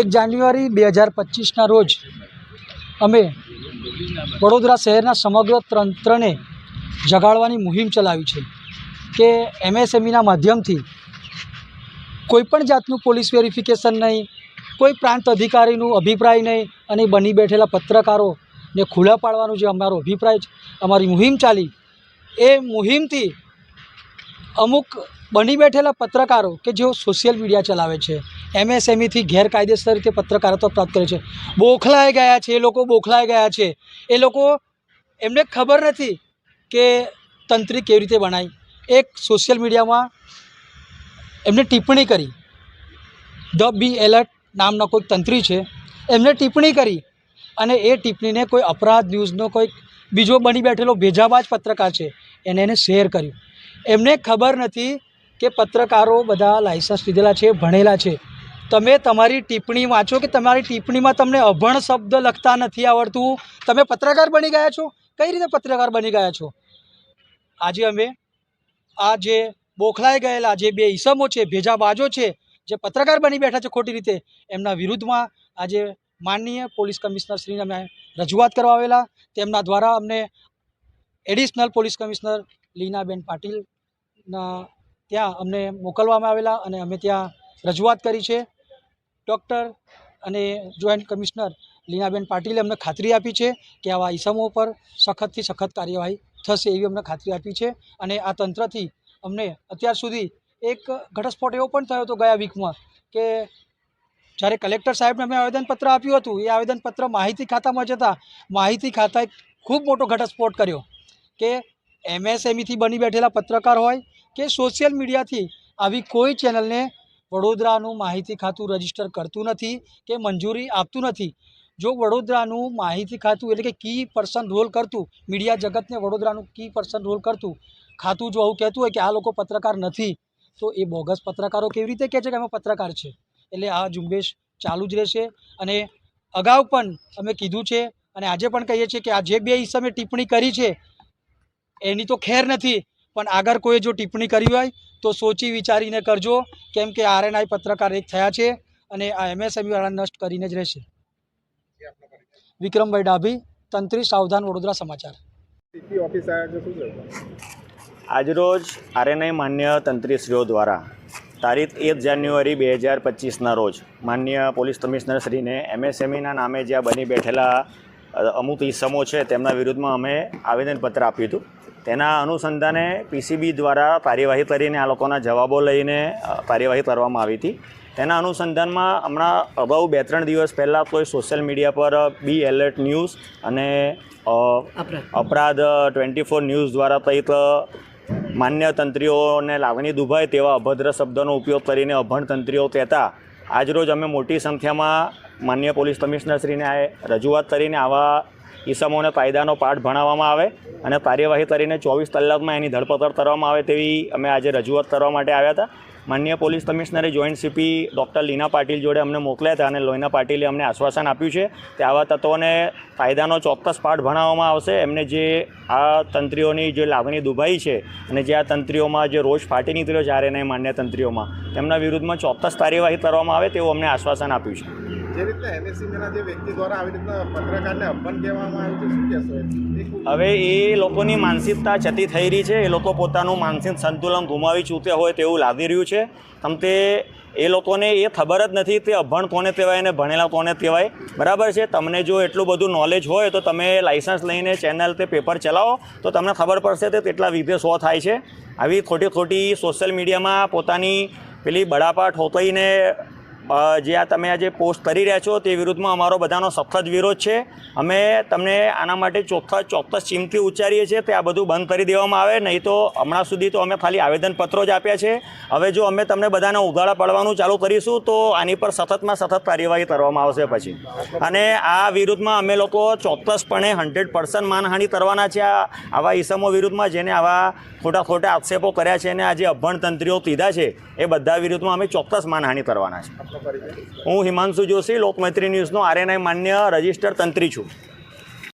એક જાન્યુઆરી બે હજાર પચીસના રોજ અમે વડોદરા શહેરના સમગ્ર તંત્રને જગાડવાની મુહિમ ચલાવી છે કે એમએસએમઈના માધ્યમથી કોઈપણ જાતનું પોલીસ વેરિફિકેશન નહીં, કોઈ પ્રાંત અધિકારીનું અભિપ્રાય નહીં અને બની બેઠેલા પત્રકારોને ખુલ્લા પાડવાનું જે અમારો અભિપ્રાય છે, અમારી મુહિમ ચાલી. એ મુહિમથી અમુક બની બેઠેલા પત્રકારો કે જેઓ સોશિયલ મીડિયા ચલાવે છે એમએસએમઈથી ગેરકાયદેસર રીતે પત્રકારત્વ પ્રાપ્ત કરે છે. બોખલાઈ ગયા છે, એ લોકો બોખલાઈ ગયા છે. એ લોકો એમને ખબર નથી કે તંત્રી કેવી રીતે બનાવી એક સોશિયલ મીડિયામાં એમને ટિપ્પણી કરી. ધ બી એલર્ટ નામના કોઈક તંત્રી છે, એમને ટિપ્પણી કરી. અને એ ટિપ્પણીને કોઈ અપરાધ ન્યૂઝનો કોઈક બીજો બની બેઠેલો ભેજાબાજ પત્રકાર છે, એને એને શેર કર્યું. એમને ખબર નથી કે પત્રકારો બધા લાયસન્સ લીધેલા છે, ભણેલા છે. તમે તમારી ટિપ્પણી વાંચો કે તમારી ટિપ્પણીમાં તમને અભણ શબ્દ લખતા નથી આવડતું? તમે પત્રકાર બની ગયા છો? કઈ રીતે પત્રકાર બની ગયા છો? આજે અમે આ જે બોખલાઈ ગયેલા, જે બે ઈસમો છે, ભેજાબાજો છે, જે પત્રકાર બની બેઠા છે ખોટી રીતે, એમના વિરુદ્ધમાં આજે માનનીય પોલીસ કમિશનર શ્રીને અમે રજૂઆત કરવા આવેલા. તેમના દ્વારા અમને એડિશનલ પોલીસ કમિશનર લીનાબેન પાટીલના ત્યાં અમને મોકલવામાં આવેલા અને અમે ત્યાં રજૂઆત કરી છે. ડૉક્ટર અને જોઈન્ટ કમિશનર લીનાબેન પાટીલે અમને ખાતરી આપી છે કે આવા ઈસમો પર સખતથી સખત કાર્યવાહી થશે એવી અમને ખાતરી આપી છે અને આ તંત્રથી અમને અત્યાર સુધી એક ઘટસ્ફોટ એવો પણ થયો હતો ગયા વીકમાં કે જ્યારે કલેક્ટર સાહેબને અમે આવેદનપત્ર આપ્યું હતું, એ આવેદનપત્ર માહિતી ખાતામાં જતાં માહિતી ખાતાએ ખૂબ મોટો ઘટસ્ફોટ કર્યો કે એમએસએમઈથી બની બેઠેલા પત્રકાર હોય કે સોશિયલ મીડિયાથી આવી કોઈ ચેનલને વડોદરાનું માહિતી ખાતું રજિસ્ટર કરતું નથી કે મંજૂરી આપતું નથી. જો વડોદરાનું માહિતી ખાતું એટલે કે કી પર્સન રોલ કરતું, મીડિયા જગતને વડોદરાનું કી પર્સન રોલ કરતું, ખાતું જો આવું કહેતું હોય કે આ લોકો પત્રકાર નથી, તો એ બોગસ પત્રકારો કેવી રીતે કહે છે કે અમે પત્રકાર છે? એટલે આ ઝુંબેશ ચાલુ જ રહેશે અને અગાઉ પણ અમે કીધું છે અને આજે પણ કહીએ છીએ કે આ જે બે ઈસમે ટિપ્પણી કરી છે, એની તો ખેર નથી. પણ આગળ કોઈ જો ટિપ્પણી કરી હોય તો સોચી વિચારીને કરજો કેમ કે આરએનઆઈ પત્રકાર એક થયા છે અને આ એમએસએમઈવાળા નષ્ટ કરીને જ રહેશે. વિક્રમભાઈ ડાભી તંત્રી સાવધાન વડોદરા સમાચાર. આજરોજ આરએનઆઈ માન્ય તંત્રીશ્રીઓ દ્વારા તારીખ એક જાન્યુઆરી બે હજાર પચીસના રોજ માન્ય પોલીસ કમિશનરશ્રીને એમએસએમઈના નામે જ્યાં બની બેઠેલા અમુક ઇસમો છે તેમના વિરુદ્ધમાં અમે આવેદનપત્ર આપ્યું હતું. તેના અનુસંધાને પીસીબી દ્વારા કાર્યવાહી કરીને આ લોકોના જવાબો લઈને કાર્યવાહી કરવામાં આવી હતી. તેના અનુસંધાનમાં હમણાં અગાઉ બે ત્રણ દિવસ પહેલાં કોઈ સોશિયલ મીડિયા પર બી એલર્ટ ન્યૂઝ અને અપરાધ. ટ્વેન્ટી ફોર ન્યૂઝ દ્વારા કંઈક માન્ય તંત્રીઓને લાગણી દુભાય તેવા અભદ્ર શબ્દોનો ઉપયોગ કરીને અભણ તંત્રીઓ કહેતા આજરોજ અમે મોટી સંખ્યામાં માન્ય પોલીસ કમિશનરશ્રીને આ રજૂઆત કરીને આવા ઈસમોને કાયદાનો પાઠ ભણાવવામાં આવે અને કાર્યવાહી કરીને ચોવીસ કલાકમાં એની ધરપકડ કરવામાં આવે તેવી અમે આજે રજૂઆત કરવા માટે આવ્યા હતા. માન્ય પોલીસ કમિશનરે joint CP doctor Leena Patil જોડે અમને મોકલ્યા હતા અને લોહીના પાટીલે અમને આશ્વાસન આપ્યું છે કે આવા તત્વોને કાયદાનો ચોક્કસ પાઠ ભણાવવામાં આવશે. એમને જે આ તંત્રીઓની જે લાગણી દુભાઈ છે અને જે આ તંત્રીઓમાં જે રોષ ફાટી નીકળ્યો છે આરએનઆઈ માન્ય તંત્રીઓમાં, તેમના વિરુદ્ધમાં ચોક્કસ કાર્યવાહી કરવામાં આવે તેવું અમને આશ્વાસન આપ્યું છે. જે રીતના એમએસસીના જે વ્યક્તિ દ્વારા આવી રીતના પત્રકારને અપમાન હવે એ લોકોની માનસિકતા જતી થઈ રહી છે, એ લોકો પોતાનું માનસિક સંતુલન ગુમાવી ચૂક્યા હોય તેવું લાગી રહ્યું છે. તમ તે એ લોકોને એ ખબર જ નથી તે અભણ કોને કહેવાય અને ભણેલા કોને કહેવાય. બરાબર છે? તમને જો એટલું બધું નોલેજ હોય તો તમે લાઇસન્સ લઈને ચેનલ તે પેપર ચલાવો, તો તમને ખબર પડશે તે કેટલા વિધે શો થાય છે. આવી ખોટી ખોટી સોશિયલ મીડિયામાં પોતાની પેલી બળાપા ઠોકાઈને જે આ તમે આજે પોસ્ટ કરી રહ્યા છો તે વિરુદ્ધમાં અમારો બધાનો સખત વિરોધ છે. અમે તમને આના માટે ચોખ્ખા ચોક્કસ ચીમથી ઉચ્ચારીએ છીએ તે આ બધું બંધ કરી દેવામાં આવે. નહીં તો હમણાં સુધી તો અમે ખાલી આવેદનપત્રો જ આપ્યા છે. હવે જો અમે તમને બધાને ઉઘાડા પાડવાનું ચાલુ કરીશું તો આની પર સતતમાં સતત કાર્યવાહી કરવામાં આવશે પછી. અને આ વિરુદ્ધમાં અમે લોકો ચોક્કસપણે હંડ્રેડ પર્સન્ટ માનહાનિ કરવાના છે આવા ઈસમો વિરુદ્ધમાં જેને આવા ખોટા ખોટા આક્ષેપો કર્યા છે અને આ જે અભણતંત્રીઓ પીધા છે એ બધા વિરુદ્ધમાં અમે ચોક્કસ માનહાનિ કરવાના છે. આપનો પરિચય હું હિમાંશુ જોશી લોકમૈત્રી ન્યૂઝનો આરએનઆઈ માન્ય રજિસ્ટર તંત્રી છું.